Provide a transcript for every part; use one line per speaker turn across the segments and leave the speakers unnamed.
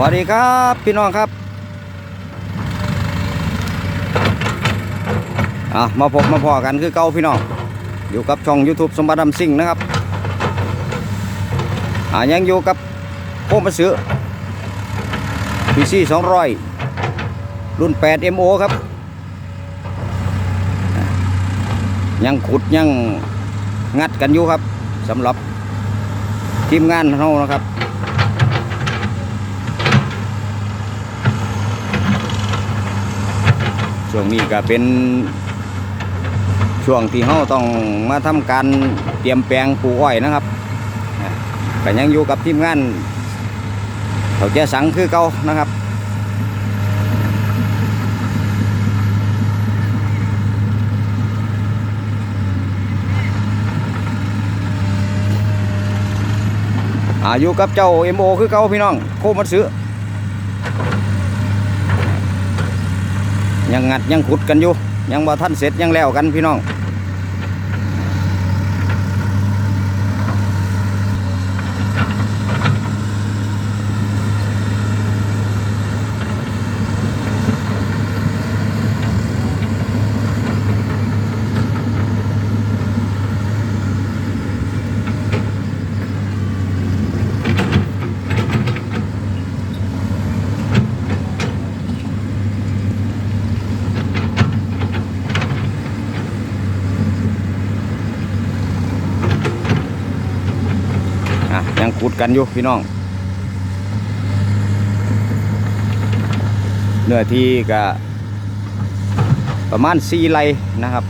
วัสดีครับพี่น้องครับอะมาพบมาพอกันคือเก่าพี่น้องอยู่กับช่อง YouTube สมบัติดำซิ่งนะครับอ่ายังอยู่กับโค้งมาซื้อ PC 200รุ่น 8 MO ครับ ยังขุดยังงัดกันอยู่ครับสำหรับทีมงานเรานะครับ ช่วงนี้ก็เป็นช่วงที่เราต้องมาทำการเตรียมแปลงปลูกอ้อยนะครับอะก็ยังอยู่กับทีมงานเขาแก่สังคือเก่านะครับอาอยู่กับเจ้า MO คือเก่าพี่น้องโคมัดซื้อ ยังงัดยังขุดกันอยู่ ยังบ่ทันเสร็จยังแล้วกันพี่น้อง ขุดกันอยู่พี่น้องเนื้อที่ก็ประมาณสี่ไร่นะครับ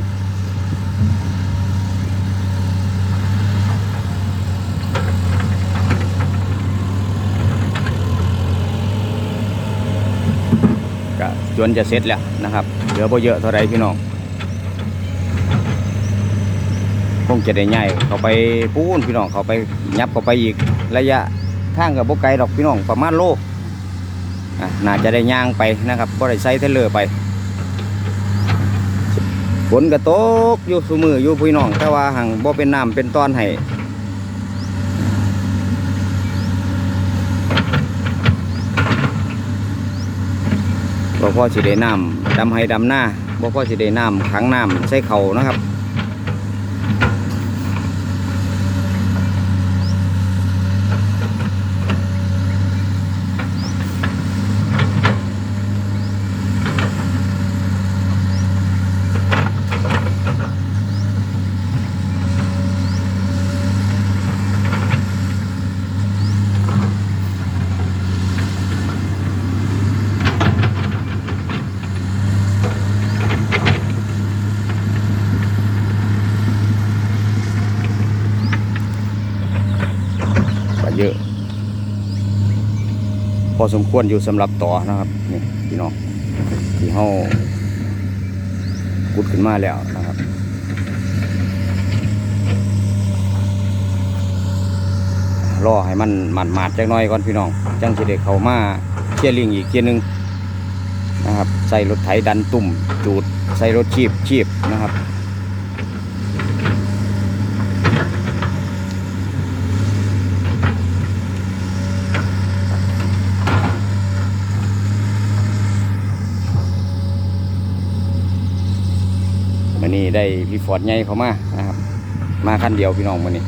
ก็จนจะเสร็จแล้วนะครับเหลือบ่เยอะเท่าไรพี่น้อง คงจะได้ใหญ่เขาไปปูนพี่น้องเขาไปยับเขาไปอีกระยะทางกับบกไกลดอกพี่น้องประมาณโล่น่าจะได้ย่างไปนะครับก็ได้ใส่เทเลอร์ไปฝนก็ตกอยู่สมืออยู่พี่น้องแต่ว่าหังบ่เป็นน้ำเป็นตอนให้บ่พอสิได้น้ำดำให้ดำหน้าบ่พอสิได้น้ำขังน้ำใส่เขานะครับ อสมควรอยู่สำหรับต่อนะครับนี่พี่น้องที่เฮากุดขึ้นมาแล้วนะครับรอให้มันหมาดจักหน่อยก่อนพี่น้อง จังสิได้เขามาเคลียร์ลิงอีกเทียหนึงนะครับ ใส่รถไถดันตุ่มจูด ใส่รถชีพชีพนะครับ วันนี้ได้พี่ฟอร์ดใหญ่เขามานะครับ มาคันเดียวพี่น้องวันนี้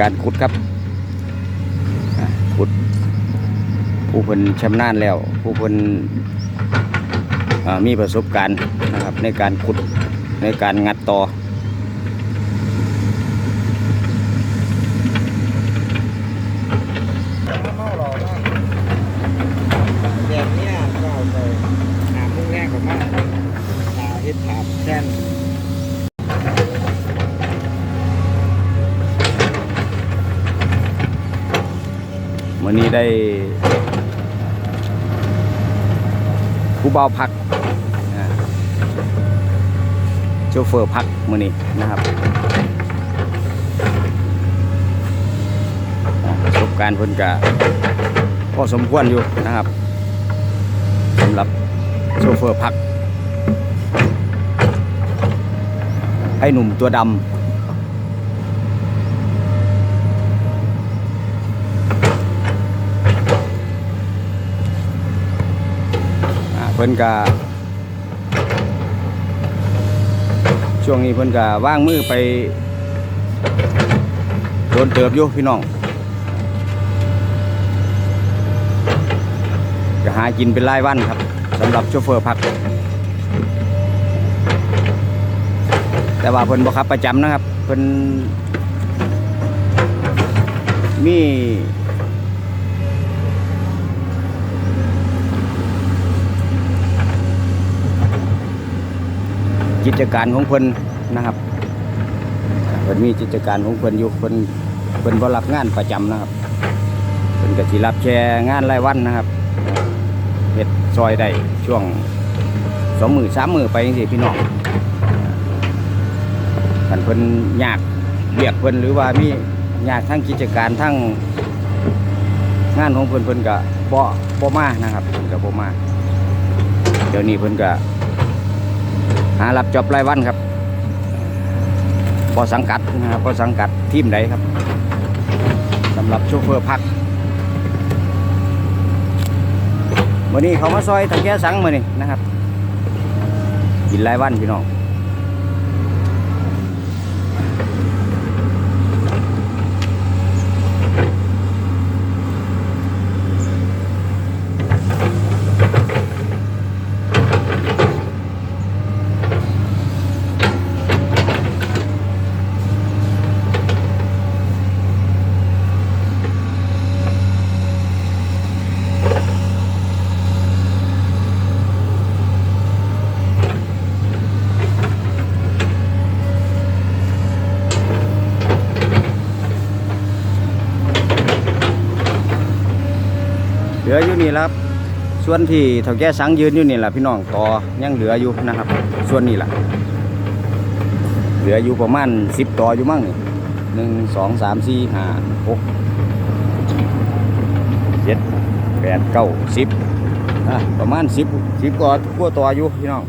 การขุดครับขุด ผู้เพิ่นชำนาญแล้ว ผู้เพิ่นมีประสบการณ์นะครับในการขุดในการงัดต่อ
เมาหรอว่าแบบเนี้ยก็เอาไปหามุ่งแรกของมันหาเฮ็ดถามแทน
มื่อ นี้ได้ผู้เบาพักโชเฟอร์พักมือนี้นะครับประสบการณ์เพิ่นกะก็สมควรอยู่นะครับสำหรับโชเฟอร์พักไอ้หนุ่มตัวดำ เพิ่นก็ช่วงนี้เพิ่นก็ว่างมือไปโดนเติบอยู่พี่น้องจะหากินเป็นรายวันครับสำหรับโชเฟอร์พัก แต่ว่าเพิ่นบ่ขับประจำนะครับเพิ่นมี กิจการของเพิ่นนะครับเพิ่นมีกิจการของเพิ่นอยู่เพิ่นเพิ่นบ่รับงานประจำนะครับเพิ่นก็สิรับแค่งานรายวันนะครับเฮ็ดซอยได้ช่วงสองมือสามมือไปจังซี่พี่น้องกันเพิ่นยากเรียกเพิ่นหรือว่ามียากทั้งกิจการทั้งงานของเพิ่นเพิ่นก็บ่บ่มานะครับเพิ่นก็บ่มาเดี๋ยวนี้เพิ่นก็ หารับจอบรายวันครับพอสังกัดนะครับพอสังกัดทีมใดครับสำหรับโชเฟอร์พักวันนี้เขามาซอยตะแก้สังมานี่นะครับกินรายวันพี่น้อง เหลืออยู่นี่ละครับ ส่วนที่เถาแก่สังยืนอยู่นี่แหละพี่น้องต่อยังเหลืออยู่นะครับ ส่วนนี้แหละเหลืออยู่ประมาณสิบต่ออยู่มั้งนี่หนึ่งสองสามสี่ห้าหกเจ็ดแปดเก้าสิบประมาณสิบสิบกว่ากว่าต่ออยู่พี่น้อง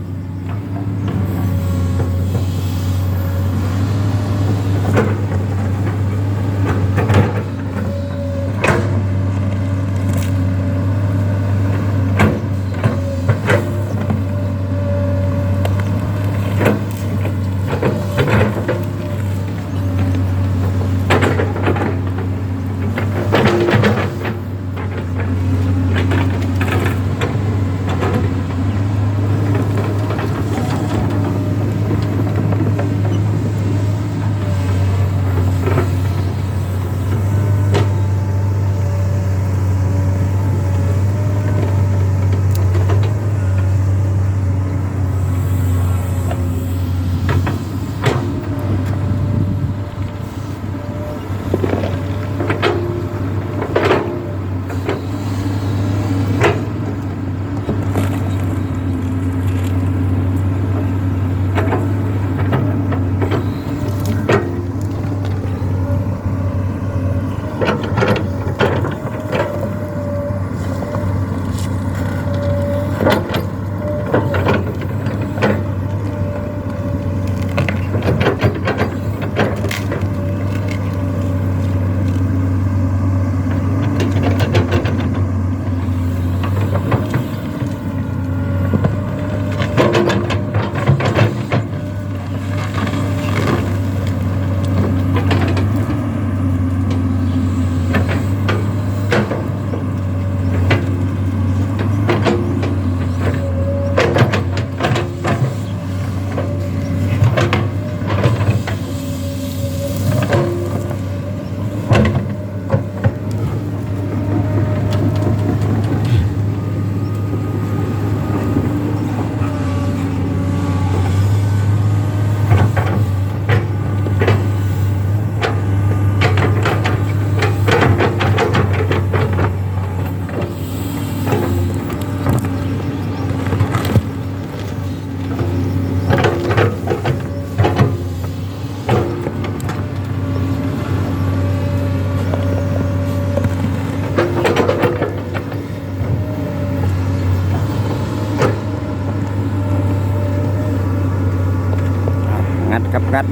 กัด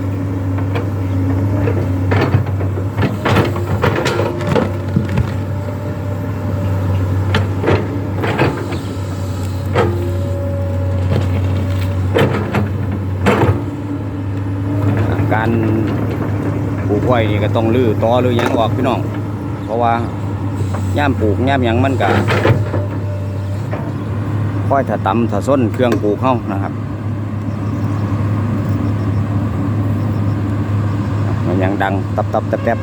การปลูกไว้นี่ก็ต้องลื้อตอหรือยังออกพี่น้อง เพราะว่าย่ามปลูกย่ามยังมันก็ค่อยถ้าตำถ้าส้นเครื่องปลูกเข้านะครับ มันยังดังตับตับแตบแตบ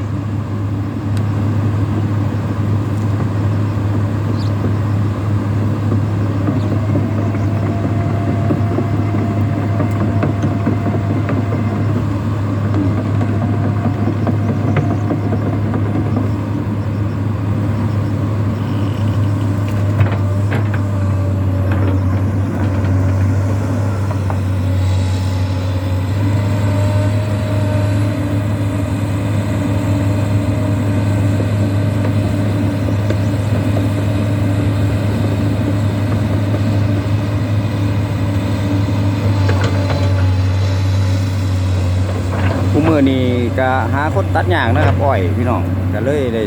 ผู้มือนี่ก็ หาคนตัดหญ้านะครับอ้อยพี่น้องก็เลยได้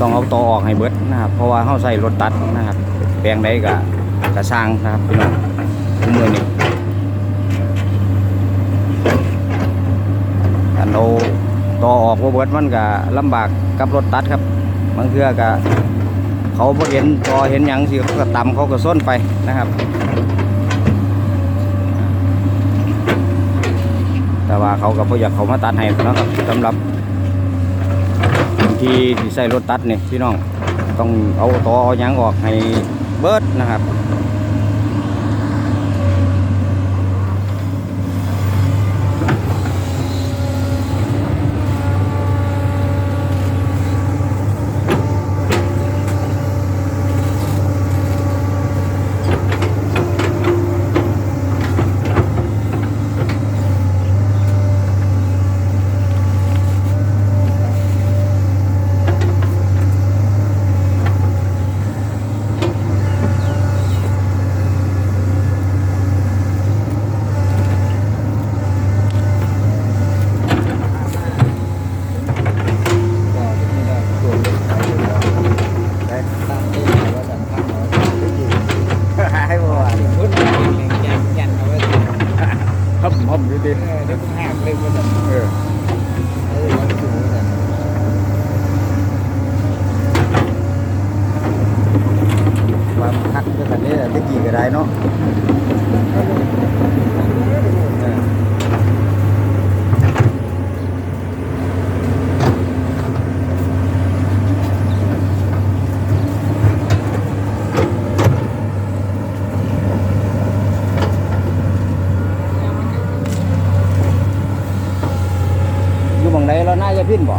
ต้องเอาตอออกให้เบิดนะครับ เพราะว่าเขาใส่รถตัดนะครับ แปลงใดก็กระช่างนะครับพี่น้องผู้มือนี่อันเอาตอออกบ่เบิดมันก็ลำบากกับรถตัดครับบางเทื่อก็เขาบ่เห็นตอเห็นหยังสิเขาก็ตำเขาก็ส้นไปนะครับ แต่ว่าเขาก็บ่อยากเขามาตัดให้นะครับสำหรับที่ที่ใส่รถตัดนี่พี่น้องต้องเอาตอเอายางออกให้เบิดนะครับ
ก็ไม่ได้ตัวเล็กไปอยู่แล้วได้ตามที่ว่าสัมภาษณ์เราได้ยิน
ให้บ่ว่า
พูดอะไรเองยันยันเอาไว้เพ
รับผมอยู่ดี
ออเดี๋ยวมึงหักเลยมัน
เออ
เออวันสูงเลยค
วามันคักด้วยกันนี่ตะกี้ก็ได้เนาะเออ อยู่หม่องใดแล้วน่าจะพินบ่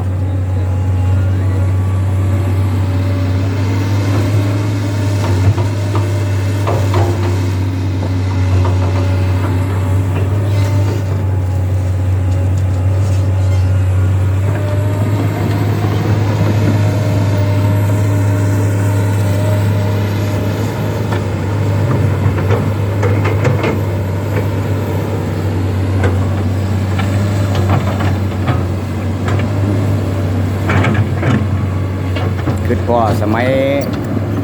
คือพอสมัย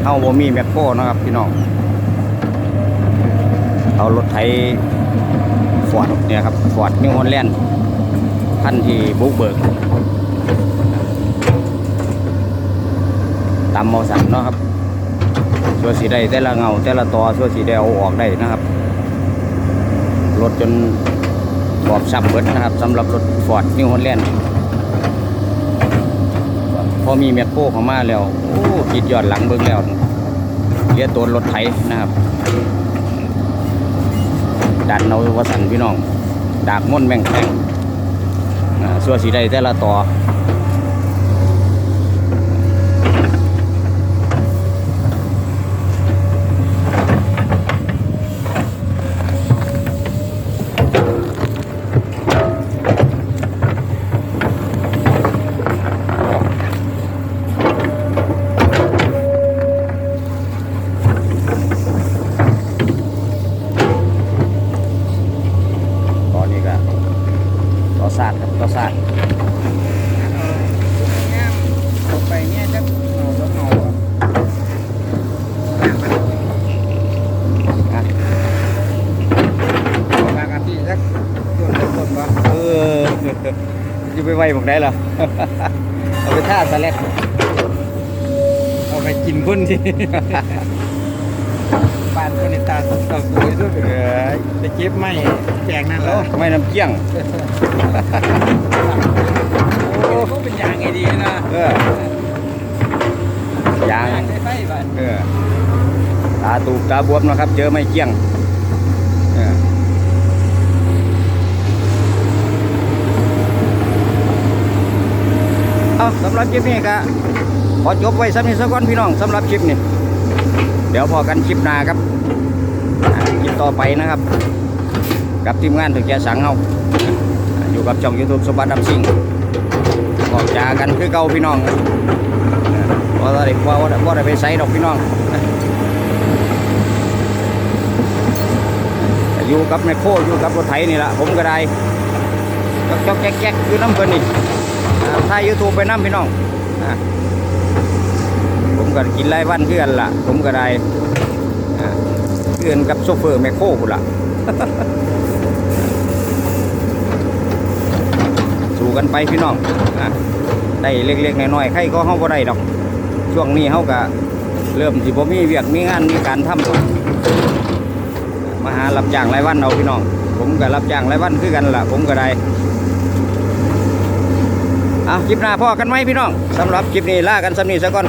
เฮาบ่มีแมคโครนะครับพี่น้องเอารถไถฟอร์ดเนี่ยครับฟอร์ดนิวฮอลแลนด์คันที่บุกเบิกตามมอสันเนาะครับส่วนสีได้แต่ละเงาแต่ละตอส่วนสีได้เอาออกได้นะครับรถจนบอบช้ำเบิดนะครับสำหรับรถฟอร์ดนิวฮอลแลนด์ พอมีแมคโครเข้ามาแล้วโอ้คิดยอดหลังเบิ้งแล้วเรียตัวรถไถนะครับ ดันเอาวสันพี่น้อง ดากม่นแม่งแข็งส่วนสีใดแต่ละต่อ สาสตร์ครับต่อศาสตร์ไปนี่จะ
เงาจะเงาอะ
จะไปไวบอกได้เหรอเอาไปท่าสแลก
เอาไปกินพุ่นที่ บ้านคนในตาต้องตัวด้วย
เอ้ย
จะเก็บไม่แจกนั่นแห
โอ้
ละ
ไม่น้ำเกี้ยง
โอ้เขาเป็นอย่างไงดีนะ
เออยาง
ใส่ไฟบ้าน
เออตาตูบตาบวมนะครับ เจอไม่เกี้ยงเออเอาสำหรับคลิปนี้ก็ขอจบไว้สำนี้สักก่อนพี่น้องสำหรับคลิปนี้เดี๋ยวพอกันคลิปหน้าครับคลิปต่อไปนะครับ กับทีมงานถึงแกสังเฮาอ่าอยู่กับช่อง YouTube สมบัติดำซิงออกจากันคือเก่าพี่น้องเพราไรว่าว่าว่าได้ไปใส่ดอกพี่น้องอยู่กับแมคโครอยู่กับรถไถนี่แหละผมก็ได้จอกจอกแจ๊กแจ๊กคือน้ำเพิ่นนี่อ่าถ่ายยูทูบไปน้ำพี่น้องอ่า ผมก็กินรายวันเพื่อนล่ะ ผมก็ได้เพื่อนกับโซเฟอร์แมคโครพุ่นล่ะสู้กันไปพี่น้องได้เล็กๆน้อยๆใครก็เฮาบ่ได้ดอก ช่วงนี้เฮาก็เริ่มสิบ่มีเวียกมีงานมีการทำมาหารับจ้างรายวันเอาพี่น้อง ผมก็รับจ้างรายวันคือกันล่ะ ผมก็ได้อะคลิปหน้าพ่อกันไหมพี่น้องสำหรับคลิปนี้ลากันสำนี้ซะก่อน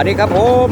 วัสดีครับผม